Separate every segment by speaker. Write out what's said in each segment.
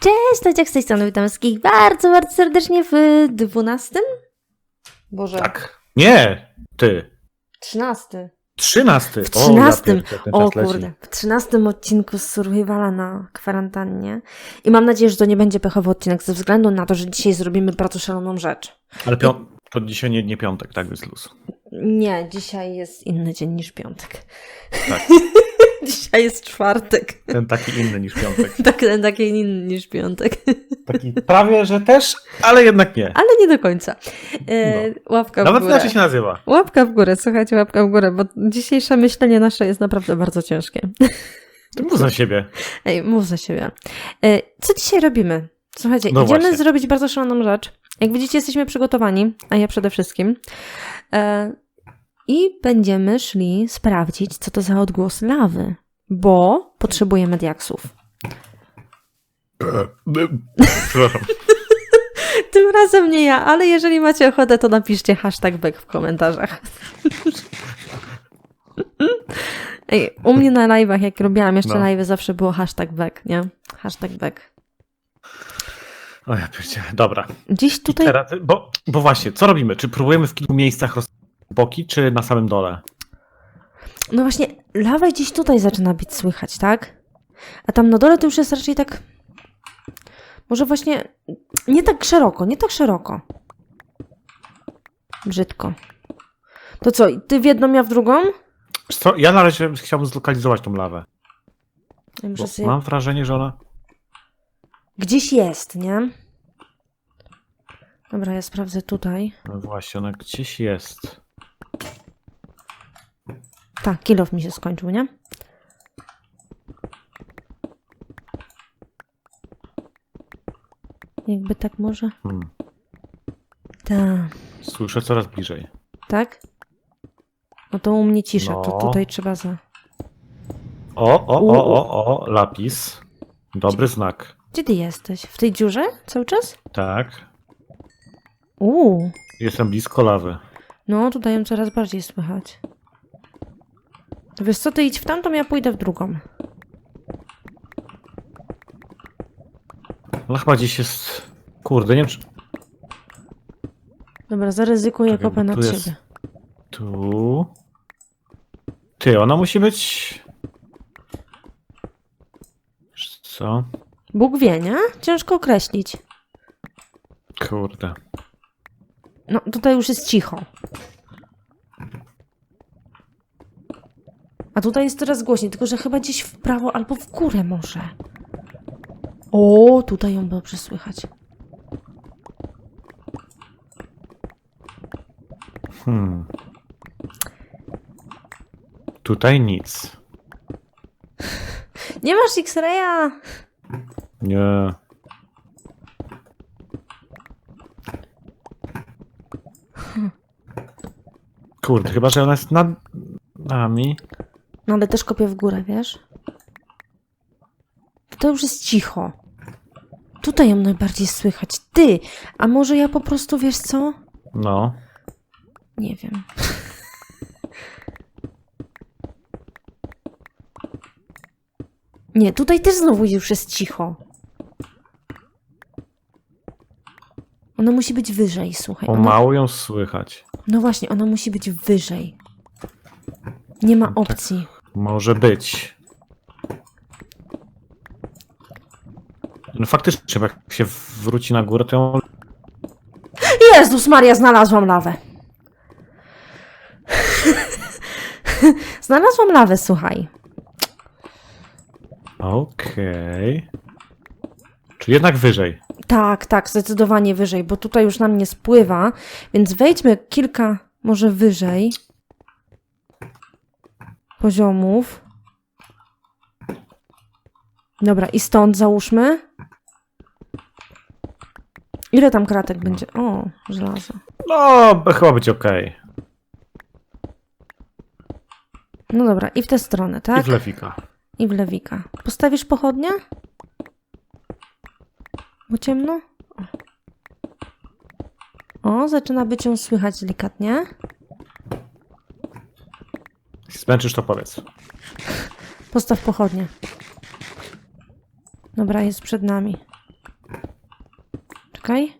Speaker 1: Cześć, to z tej strony witam wszystkich bardzo, bardzo serdecznie w 12? Boże,
Speaker 2: Tak. Nie, ty.
Speaker 1: 13.
Speaker 2: Trzynasty.
Speaker 1: W 13.
Speaker 2: O,
Speaker 1: O
Speaker 2: leci.
Speaker 1: kurde, w 13 odcinku z Survivala na kwarantannie. I mam nadzieję, że to nie będzie pechowy odcinek ze względu na to, że dzisiaj zrobimy bardzo szaloną rzecz.
Speaker 2: Ale pią- to dzisiaj nie, nie piątek, tak więc luz.
Speaker 1: Nie, dzisiaj jest inny dzień niż piątek.
Speaker 2: Tak.
Speaker 1: dzisiaj jest czwartek.
Speaker 2: Ten taki inny niż piątek.
Speaker 1: Tak, taki inny niż piątek.
Speaker 2: Taki prawie, że też, ale jednak nie.
Speaker 1: Ale nie do końca. E, Łapka w
Speaker 2: Nawet
Speaker 1: górę.
Speaker 2: inaczej się nazywa.
Speaker 1: Łapka w górę, słuchajcie, łapka w górę, bo dzisiejsze myślenie nasze jest naprawdę bardzo ciężkie.
Speaker 2: Ty mów za siebie.
Speaker 1: Ej, mów za siebie. E, Co dzisiaj robimy? Słuchajcie,
Speaker 2: No
Speaker 1: idziemy
Speaker 2: właśnie.
Speaker 1: zrobić bardzo szaloną rzecz. Jak widzicie, jesteśmy przygotowani, a ja przede wszystkim. E, I będziemy szli sprawdzić, co to za odgłos lawy, bo potrzebujemy diaksów.
Speaker 2: Przepraszam.
Speaker 1: Tym razem nie ja, ale jeżeli macie ochotę, to napiszcie hashtag back w komentarzach. Ej, u mnie na live'ach, jak robiłam jeszcze
Speaker 2: No.
Speaker 1: live'y, zawsze było hashtag back, nie? Hashtag back.
Speaker 2: O ja pierdzie. Dobra.
Speaker 1: Dziś tutaj...
Speaker 2: Teraz, bo, bo właśnie, co robimy? Czy próbujemy w kilku miejscach roz... boki, czy na samym dole?
Speaker 1: No właśnie, lawa gdzieś tutaj zaczyna być słychać, tak? A tam na dole to już jest raczej tak... Może właśnie nie tak szeroko, nie tak szeroko. Brzydko. To co, ty w jedną, ja w drugą?
Speaker 2: Wiesz Co? Ja na razie chciałbym zlokalizować tą lawę.
Speaker 1: Ja muszę
Speaker 2: Bo
Speaker 1: sobie...
Speaker 2: mam wrażenie, że ona...
Speaker 1: Gdzieś jest, nie? Dobra, ja sprawdzę tutaj.
Speaker 2: No właśnie, ona gdzieś jest.
Speaker 1: Tak, kilof mi się skończył, nie? Jakby tak może?
Speaker 2: Hmm.
Speaker 1: Tak.
Speaker 2: Słyszę coraz bliżej.
Speaker 1: Tak? No to u mnie cisza, to
Speaker 2: No.
Speaker 1: tutaj trzeba za...
Speaker 2: O, o, o, o, o, lapis. Dobry znak.
Speaker 1: Gdzie ty jesteś? W tej dziurze cały czas?
Speaker 2: Tak.
Speaker 1: Uuu.
Speaker 2: Jestem blisko lawy.
Speaker 1: No, tutaj ją coraz bardziej słychać. To wiesz co, ty idź w tamtą, ja pójdę w drugą.
Speaker 2: No chyba gdzieś jest... Kurde, nie wiem czy...
Speaker 1: Dobra, zaryzykuję
Speaker 2: Tak,
Speaker 1: kopę nad
Speaker 2: tu jest-
Speaker 1: siebie.
Speaker 2: Tu... Ty, ona musi być... Wiesz Co?
Speaker 1: Bóg wie, nie? Ciężko określić.
Speaker 2: Kurde.
Speaker 1: No, tutaj już jest cicho. A tutaj jest coraz głośniej, tylko że chyba gdzieś w prawo albo w górę może. O, tutaj ją dobrze słychać.
Speaker 2: Hmm. Tutaj nic.
Speaker 1: Nie masz X-raya!
Speaker 2: Nie. Kurde, chyba, że ona jest nad nami.
Speaker 1: No ale też kopię w górę, wiesz? Tutaj już jest cicho. Tutaj ją najbardziej słychać. Ty! A może ja po prostu, wiesz co?
Speaker 2: No.
Speaker 1: Nie wiem. Nie, tutaj też znowu już jest cicho. Ona musi być wyżej, słuchaj. Ona,
Speaker 2: Pomału ją słychać.
Speaker 1: no właśnie, ona musi być wyżej. Nie ma opcji.
Speaker 2: Może być. No faktycznie, bo jak się wróci na górę, to ją...
Speaker 1: Jezus Maria, znalazłam lawę. znalazłam lawę, słuchaj.
Speaker 2: Okej. Czy jednak wyżej?
Speaker 1: Tak, tak, zdecydowanie wyżej, bo tutaj już nam nie spływa, więc wejdźmy kilka, może wyżej poziomów. Dobra, i stąd załóżmy. Ile tam kratek będzie? O, żelazo.
Speaker 2: No, chyba być okej.
Speaker 1: No dobra, i w tę stronę,
Speaker 2: I
Speaker 1: tak?
Speaker 2: w lewika.
Speaker 1: I w lewika. Postawisz pochodnie? Bo ciemno? O. zaczyna być ją słychać delikatnie.
Speaker 2: Jeśli zmęczysz, to powiedz.
Speaker 1: Postaw pochodnie. Dobra, jest przed nami. Poczekaj.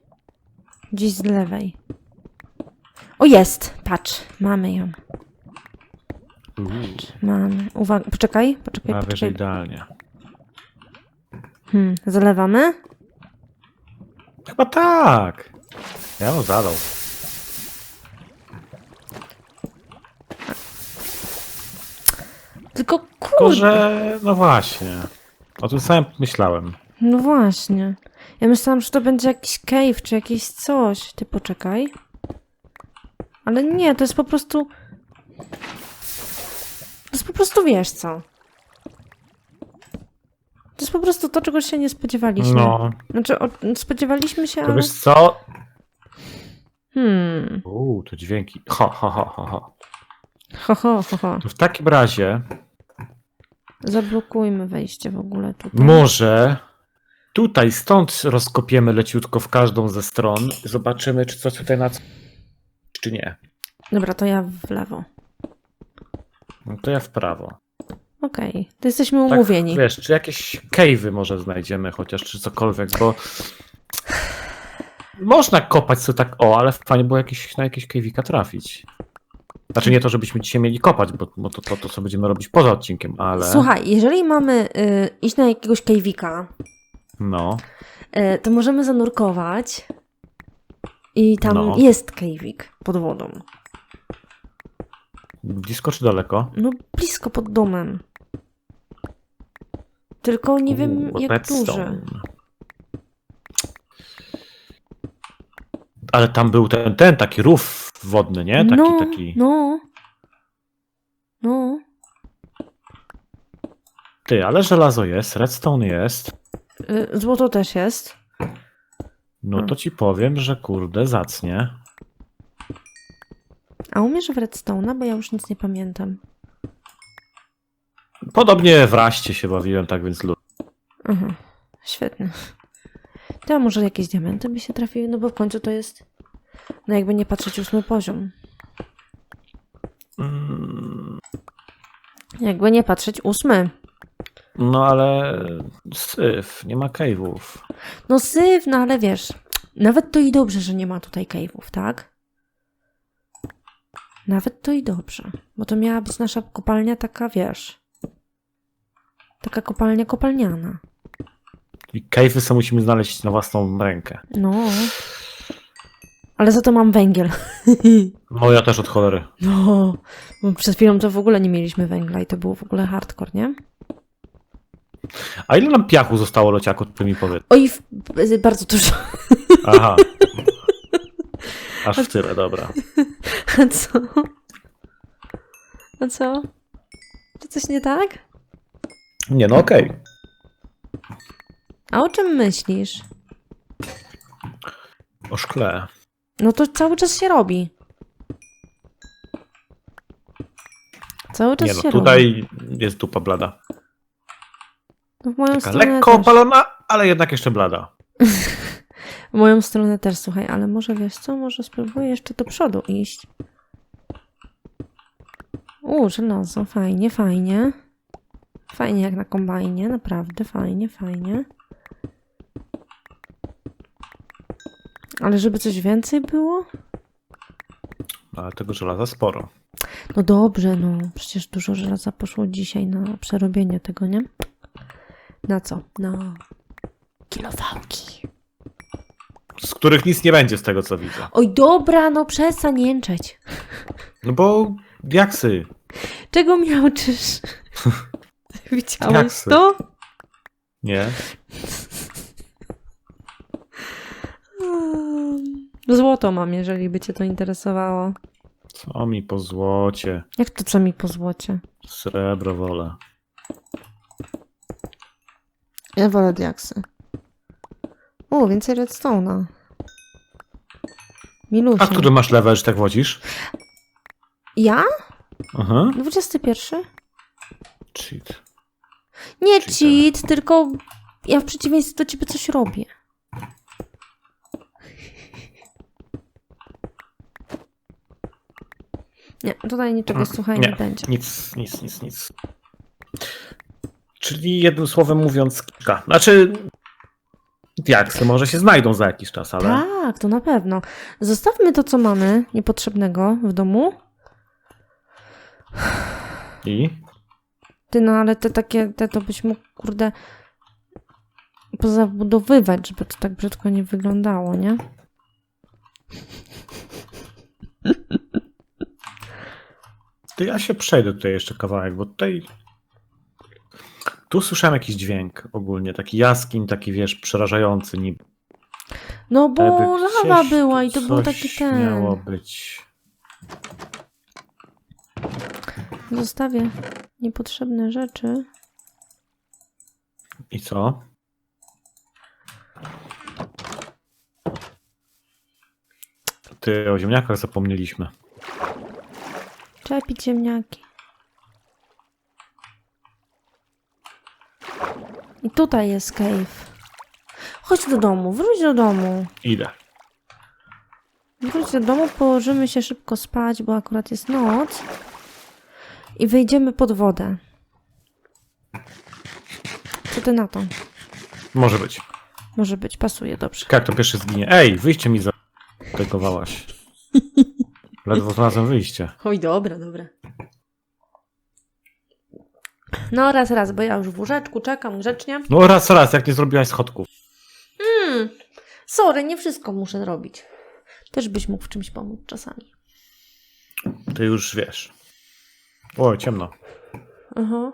Speaker 1: Gdzieś z lewej. O, jest! Patrz, mamy ją.
Speaker 2: Uuu,
Speaker 1: Mamy. Uwaga, poczekaj, poczekaj,
Speaker 2: prawie że
Speaker 1: poczekaj.
Speaker 2: idealnie.
Speaker 1: Hmm, zalewamy?
Speaker 2: Chyba tak. Ja bym zadał.
Speaker 1: Tylko
Speaker 2: Tylko,
Speaker 1: kurde.
Speaker 2: że no właśnie. O tym samym myślałem.
Speaker 1: No właśnie. Ja myślałam, że to będzie jakiś cave czy jakieś coś. Ty poczekaj. Ale nie, to jest po prostu. To jest po prostu wiesz co. To jest po prostu to, czego się nie spodziewaliśmy.
Speaker 2: No,
Speaker 1: Znaczy, o, spodziewaliśmy się,
Speaker 2: to
Speaker 1: ale...
Speaker 2: wiesz co?
Speaker 1: Hmm.
Speaker 2: Uuu, to dźwięki. Ho, ho, ho, ho, ho.
Speaker 1: Ho, ho, ho, ho.
Speaker 2: To w takim razie
Speaker 1: Zablokujmy wejście w ogóle tutaj.
Speaker 2: może tutaj, stąd rozkopiemy leciutko w każdą ze stron. Zobaczymy, czy coś tutaj na co, czy nie.
Speaker 1: Dobra, to ja w lewo.
Speaker 2: No to ja w prawo.
Speaker 1: Okej, to jesteśmy
Speaker 2: Tak,
Speaker 1: umówieni.
Speaker 2: wiesz, czy jakieś cave'y może znajdziemy chociaż, czy cokolwiek, bo można kopać sobie tak, o, ale fajnie było jakieś, na jakieś cave'ika trafić. Znaczy nie to, żebyśmy dzisiaj mieli kopać, bo, bo to, to, to co będziemy robić poza odcinkiem, ale
Speaker 1: Słuchaj, jeżeli mamy y, iść na jakiegoś kejwika,
Speaker 2: no,
Speaker 1: y, to możemy zanurkować i tam
Speaker 2: No.
Speaker 1: jest kejwik pod wodą.
Speaker 2: blisko czy daleko?
Speaker 1: No blisko pod domem. Tylko nie wiem jak
Speaker 2: redstone.
Speaker 1: duże.
Speaker 2: Ale tam był ten, ten taki rów wodny, nie? Taki,
Speaker 1: no,
Speaker 2: taki.
Speaker 1: no. No.
Speaker 2: Ty, ale żelazo jest, redstone jest.
Speaker 1: Y, złoto też jest.
Speaker 2: No to ci powiem, że kurde, zacnie.
Speaker 1: A umiesz w redstone'a? Bo ja już nic nie pamiętam.
Speaker 2: Podobnie w raście się bawiłem, tak więc lu-
Speaker 1: Aha, świetnie. To a może jakieś diamenty by się trafiły? No bo w końcu to jest, no jakby nie patrzeć, ósmy poziom.
Speaker 2: Mm,
Speaker 1: Jakby nie patrzeć, ósmy.
Speaker 2: No ale syf, nie ma cave'ów.
Speaker 1: No syf, no ale wiesz, nawet to i dobrze, że nie ma tutaj cave'ów, tak? Nawet to i dobrze, bo to miała być nasza kopalnia taka, wiesz, taka kopalnia kopalniana.
Speaker 2: I cave'y sobie musimy znaleźć na własną rękę.
Speaker 1: No. Ale za to mam węgiel.
Speaker 2: No ja też od cholery.
Speaker 1: No, bo przed chwilą to w ogóle nie mieliśmy węgla i to było w ogóle hardcore, nie?
Speaker 2: A ile nam piachu zostało, leciaku, ty mi powiedz?
Speaker 1: Oj, w, b- bardzo dużo.
Speaker 2: Aha. Aż w tyle, dobra.
Speaker 1: A co? A co? Czy coś nie tak?
Speaker 2: Nie, no okej.
Speaker 1: A o czym myślisz?
Speaker 2: O szkle.
Speaker 1: No to cały czas się robi. Cały czas
Speaker 2: Nie no,
Speaker 1: się robi.
Speaker 2: tutaj jest dupa blada.
Speaker 1: No w moją
Speaker 2: Taka
Speaker 1: stronę
Speaker 2: lekko
Speaker 1: też.
Speaker 2: opalona, ale jednak jeszcze blada.
Speaker 1: W moją stronę też, słuchaj, ale może wiesz co? Może spróbuję jeszcze do przodu iść. U, żelazo, fajnie, fajnie. Fajnie jak na kombajnie, naprawdę, fajnie, fajnie. Ale żeby coś więcej było?
Speaker 2: Ale tego żelaza sporo.
Speaker 1: No dobrze, no przecież dużo żelaza poszło dzisiaj na przerobienie tego, nie? Na co? Na kilowałki.
Speaker 2: Z których nic nie będzie z tego, co widzę.
Speaker 1: Oj, dobra, no przestań jęczeć.
Speaker 2: No bo diaksy.
Speaker 1: Czego miałczysz? Widziałeś
Speaker 2: Jaksy.
Speaker 1: to?
Speaker 2: Nie?
Speaker 1: Złoto mam, jeżeli by cię to interesowało.
Speaker 2: Co mi po złocie?
Speaker 1: Jak to co mi po złocie?
Speaker 2: Srebro wolę.
Speaker 1: Ja wolę diaksy. O, więcej redstone'a. Milusia.
Speaker 2: A który masz level, że tak wodzisz?
Speaker 1: Ja?
Speaker 2: Aha.
Speaker 1: 21?
Speaker 2: Cheat.
Speaker 1: Nie cheat, tylko ja w przeciwieństwie do ciebie coś robię. Nie, tutaj niczego słuchaj nie,
Speaker 2: Nie,
Speaker 1: będzie.
Speaker 2: nic, nic, nic, nic. Czyli jednym słowem mówiąc, kilka. Znaczy, Diaksy może się znajdą za jakiś czas, ale...
Speaker 1: Tak, to na pewno. Zostawmy to, co mamy niepotrzebnego w domu.
Speaker 2: I?
Speaker 1: Ty, no ale te takie, te to byś mógł, kurde, pozabudowywać, żeby to tak brzydko nie wyglądało, nie?
Speaker 2: To ja się przejdę tutaj jeszcze kawałek, bo tutaj... Tu słyszałem jakiś dźwięk ogólnie, taki jaskiń, taki wiesz, przerażający niby.
Speaker 1: No bo
Speaker 2: Jakby
Speaker 1: lawa była i to był taki ten.
Speaker 2: miało być.
Speaker 1: Zostawię niepotrzebne rzeczy.
Speaker 2: I co? Ty, o ziemniakach zapomnieliśmy.
Speaker 1: Czepić ziemniaki. I tutaj jest cave. Chodź do domu, wróć do domu.
Speaker 2: Idę.
Speaker 1: Wróć do domu, położymy się szybko spać, bo akurat jest noc. I wyjdziemy pod wodę. Co ty na to?
Speaker 2: Może być.
Speaker 1: Może być, pasuje dobrze.
Speaker 2: Jak to pierwszy zginie? Ej, wyjście mi zategowałaś. Ledwo znalazłem wyjście.
Speaker 1: Oj, dobra, dobra. No raz, raz, bo ja już w łóżeczku czekam grzecznie.
Speaker 2: No raz, raz, jak nie zrobiłaś schodków.
Speaker 1: Hmm, sorry, nie wszystko muszę zrobić. Też byś mógł w czymś pomóc czasami.
Speaker 2: Ty już wiesz. O, ciemno.
Speaker 1: Aha.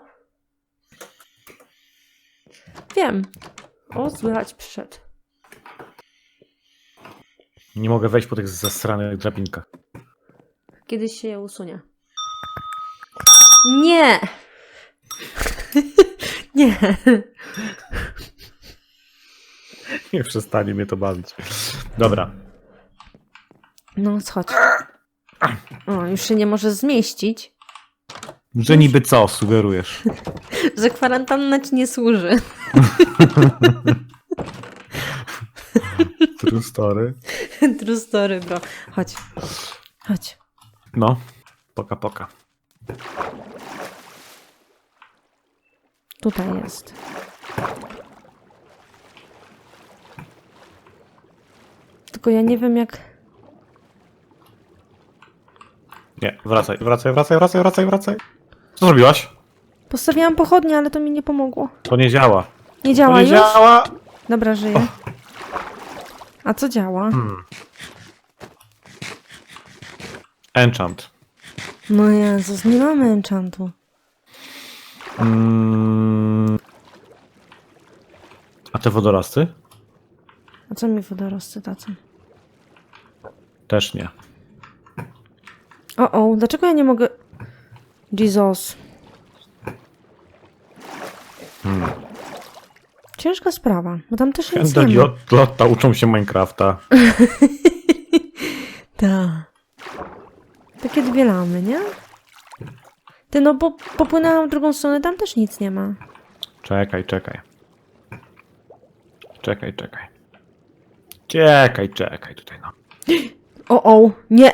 Speaker 1: Wiem. O, słychać przyszedł.
Speaker 2: Nie mogę wejść po tych zasranych drabinkach.
Speaker 1: Kiedyś się je usunie. Nie! Nie.
Speaker 2: Nie przestanie mnie to bawić. Dobra.
Speaker 1: No, schodź. O, już się nie może zmieścić,
Speaker 2: Że niby co sugerujesz?
Speaker 1: że kwarantanna ci nie służy.
Speaker 2: True story.
Speaker 1: True story, bro. Chodź. Chodź.
Speaker 2: No, poka poka.
Speaker 1: Tutaj jest. Tylko ja nie wiem jak...
Speaker 2: Nie, wracaj, wracaj, wracaj, wracaj, wracaj, wracaj. Co zrobiłaś?
Speaker 1: Postawiłam pochodnie, ale to mi nie pomogło.
Speaker 2: To nie działa.
Speaker 1: Nie
Speaker 2: To
Speaker 1: działa
Speaker 2: nie
Speaker 1: już?
Speaker 2: działa.
Speaker 1: Dobra, żyję. A co działa?
Speaker 2: Hmm. Enchant.
Speaker 1: No Jezus, nie mamy enchantu.
Speaker 2: Mm. A te wodorosty?
Speaker 1: A co mi wodorosty tacy?
Speaker 2: Też nie.
Speaker 1: O, o, dlaczego ja nie mogę... Jesus.
Speaker 2: Hmm.
Speaker 1: Ciężka sprawa, bo tam też nic nie ma.
Speaker 2: Lot- Lotta uczą się Minecrafta.
Speaker 1: Tak. Takie dwie lamy, nie? Ty, no bo popłynęłam w drugą stronę, tam też nic nie ma.
Speaker 2: Czekaj, czekaj. Czekaj, czekaj. Czekaj, czekaj tutaj no.
Speaker 1: O, o, nie!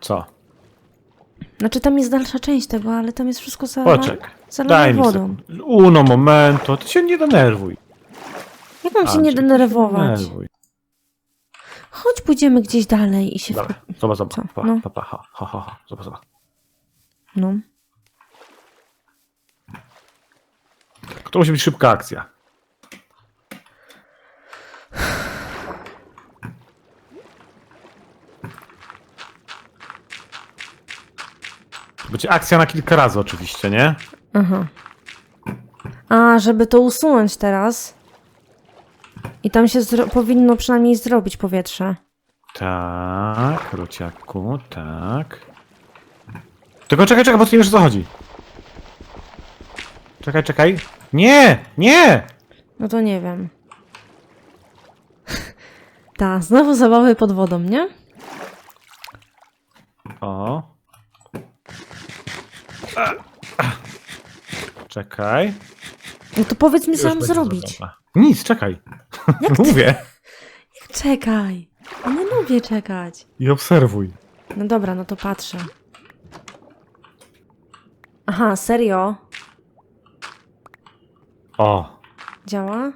Speaker 2: Co?
Speaker 1: Znaczy tam jest dalsza część tego, ale tam jest wszystko zalane
Speaker 2: mi
Speaker 1: wodą.
Speaker 2: sekund. Uno momento. Ty się nie denerwuj.
Speaker 1: Jak mam się
Speaker 2: Andrzej,
Speaker 1: nie denerwować?
Speaker 2: denerwuj.
Speaker 1: Chodź, pójdziemy gdzieś dalej i się...
Speaker 2: Dobra, zobacz, zobacz.
Speaker 1: Co?
Speaker 2: Pa,
Speaker 1: No.
Speaker 2: pa, pa, ha, ha, ha, ha. Zobacz, zobacz.
Speaker 1: No.
Speaker 2: To musi być szybka akcja. Będzie akcja na kilka razy oczywiście, nie?
Speaker 1: Aha. A, żeby to usunąć teraz. I tam się zro- powinno przynajmniej zrobić powietrze.
Speaker 2: Tak, Ruciaku, tak. Tylko czekaj, czekaj, bo ty nie wiesz o co chodzi. Czekaj, czekaj. Nie, nie!
Speaker 1: No to nie wiem. Ta, znowu zabawy pod wodą, nie?
Speaker 2: O. Czekaj.
Speaker 1: No to powiedz mi, co
Speaker 2: Już
Speaker 1: mam
Speaker 2: będzie
Speaker 1: zrobić.
Speaker 2: zrobione. Nic, czekaj.
Speaker 1: Jak ty-
Speaker 2: Mówię.
Speaker 1: Czekaj. Ja nie lubię czekać.
Speaker 2: I obserwuj.
Speaker 1: No dobra, no to patrzę. Aha, serio?
Speaker 2: O.
Speaker 1: Działa?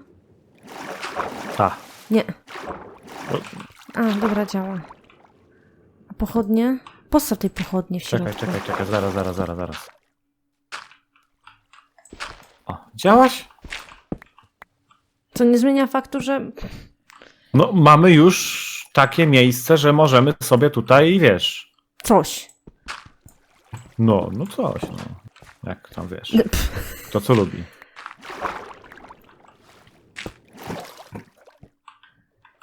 Speaker 1: Nie.
Speaker 2: O.
Speaker 1: A, dobra, działa. A pochodnie? Postaw tej pochodnie w środku.
Speaker 2: Czekaj, czekaj, czekaj, zaraz, zaraz, zaraz, zaraz. O, działaś?
Speaker 1: Co nie zmienia faktu, że...
Speaker 2: No, mamy już takie miejsce, że możemy sobie tutaj, wiesz,
Speaker 1: Coś.
Speaker 2: no, no coś, no. Jak tam wiesz,
Speaker 1: Pff,
Speaker 2: to co lubi.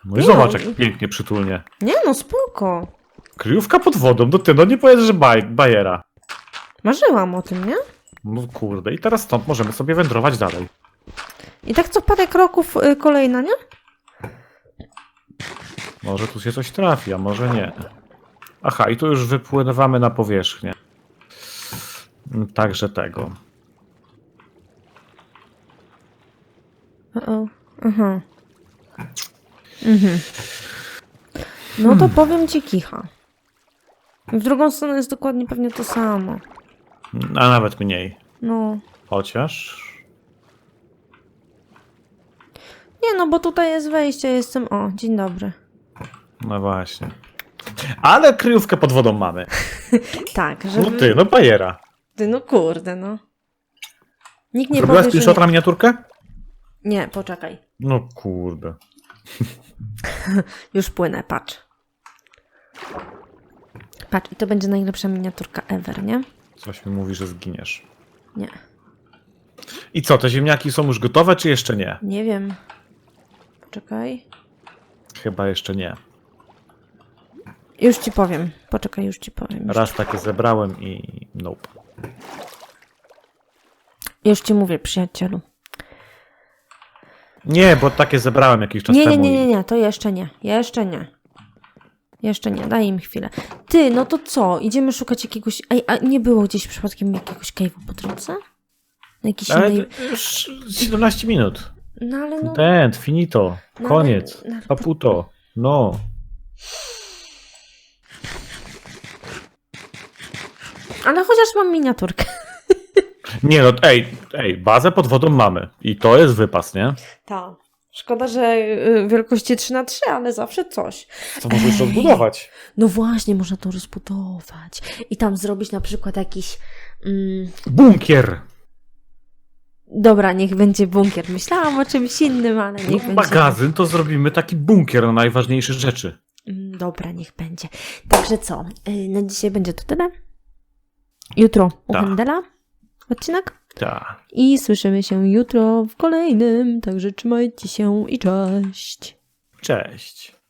Speaker 2: No i zobacz,
Speaker 1: no.
Speaker 2: jak pięknie przytulnie.
Speaker 1: Nie no, spoko.
Speaker 2: Kryjówka pod wodą, no ty, no nie powiesz, że baj, bajera.
Speaker 1: Marzyłam o tym, nie?
Speaker 2: No kurde, i teraz stąd możemy sobie wędrować dalej.
Speaker 1: I tak co parę kroków y, kolejna, nie?
Speaker 2: Może tu się coś trafi, a może nie. Aha, i tu już wypływamy na powierzchnię. Mm, Także tego.
Speaker 1: O. Aha. Mhm. No to powiem ci kicha. W drugą stronę jest dokładnie pewnie to samo.
Speaker 2: A nawet mniej.
Speaker 1: No.
Speaker 2: Chociaż.
Speaker 1: Nie no, bo tutaj jest wejście, jestem... O, dzień dobry.
Speaker 2: No właśnie. Ale kryjówkę pod wodą mamy.
Speaker 1: Tak, żeby...
Speaker 2: No ty, no bajera.
Speaker 1: Ty, no kurde, no. Nikt nie
Speaker 2: Zrobiłaś
Speaker 1: powie, że
Speaker 2: screenshot
Speaker 1: nie.
Speaker 2: miniaturkę?
Speaker 1: nie, poczekaj.
Speaker 2: No kurde.
Speaker 1: Już płynę, patrz. Patrz, i to będzie najlepsza miniaturka ever, nie?
Speaker 2: Coś mi mówi, że zginiesz.
Speaker 1: Nie.
Speaker 2: I co, te ziemniaki są już gotowe, czy jeszcze nie?
Speaker 1: Nie wiem. Poczekaj.
Speaker 2: Chyba jeszcze nie.
Speaker 1: Już ci powiem. Poczekaj, już ci powiem. Już,
Speaker 2: Raz takie zebrałem i nope.
Speaker 1: już ci mówię, przyjacielu.
Speaker 2: Nie, bo takie zebrałem jakiś czas
Speaker 1: Nie, nie,
Speaker 2: temu.
Speaker 1: nie,
Speaker 2: i-
Speaker 1: nie, nie, to jeszcze nie. Jeszcze nie. Jeszcze nie, daj im chwilę. Ty, no to co? Idziemy szukać jakiegoś... Ej, a nie było gdzieś przypadkiem jakiegoś cave'u po drodze? Na jakiś
Speaker 2: Ale
Speaker 1: innej...
Speaker 2: już 17 minut.
Speaker 1: No ale no...
Speaker 2: End, finito.
Speaker 1: No,
Speaker 2: Koniec.
Speaker 1: ale-
Speaker 2: Caputo. No.
Speaker 1: Ale chociaż mam miniaturkę.
Speaker 2: Nie no, ej, ej, bazę pod wodą mamy. I to jest wypas, nie?
Speaker 1: Ta. Szkoda, że y, wielkości 3 na 3 ale zawsze coś.
Speaker 2: To możesz
Speaker 1: Ej.
Speaker 2: rozbudować.
Speaker 1: No właśnie, można to rozbudować. I tam zrobić na przykład jakiś... Mm,
Speaker 2: Bunkier.
Speaker 1: dobra, niech będzie bunkier. Myślałam o czymś innym, ale niech będzie...
Speaker 2: Magazyn to zrobimy taki bunkier na najważniejsze rzeczy.
Speaker 1: Mm, Dobra, niech będzie. Także co? y, Na dzisiaj będzie to tyle. Jutro u. Hendela odcinek.
Speaker 2: Tak.
Speaker 1: I słyszymy się jutro w kolejnym. Także trzymajcie się i cześć.
Speaker 2: Cześć.